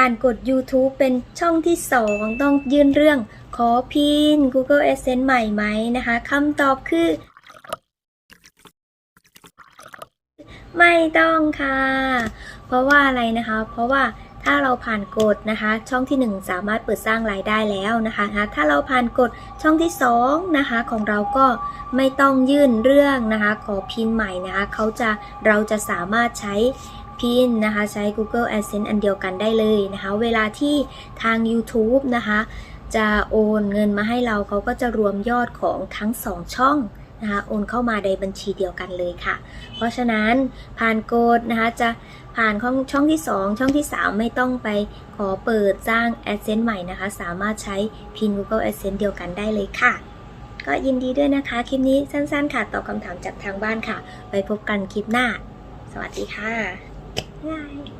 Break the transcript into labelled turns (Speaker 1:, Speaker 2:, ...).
Speaker 1: ผ่านกด YouTube เป็นช่องที่ 2 ต้องยื่นเรื่อง ขอพิน Google Adsense ใหม่ไหมนะคะคำตอบคือ ไม่ต้องค่ะ เพราะว่าอะไรนะคะ เพราะว่าถ้าเราผ่านกฎนะคะ ช่องที่ 1 สามารถเปิดสร้างรายได้แล้วนะคะถ้าเราผ่านกฎช่องที่2นะคะของเราก็ไม่ต้องยื่นเรื่องนะคะ ขอพินใหม่นะคะเขาจะเราจะสามารถใช้ พินนะคะใช้ Google Adsense อันเดียวกันได้เลยนะคะเวลาที่ทาง YouTube นะคะจะโอนเงินมาให้เราเขาก็จะรวมยอดของทั้ง 2 ช่องนะคะโอนเข้ามาในบัญชีเดียวกันเลยค่ะ เพราะฉะนั้นผ่านโกดนะคะจะผ่านช่องช่องที่ 2 ช่องที่ 3 ไม่ต้องไปขอเปิดสร้าง Adsense ใหม่นะคะ สามารถใช้พิน Google Adsense เดียวกันได้เลยค่ะ ก็ยินดีด้วยนะคะ คลิปนี้สั้นๆค่ะตอบคำถามจากทางบ้านค่ะ ไปพบกันคลิปหน้า สวัสดีค่ะ World.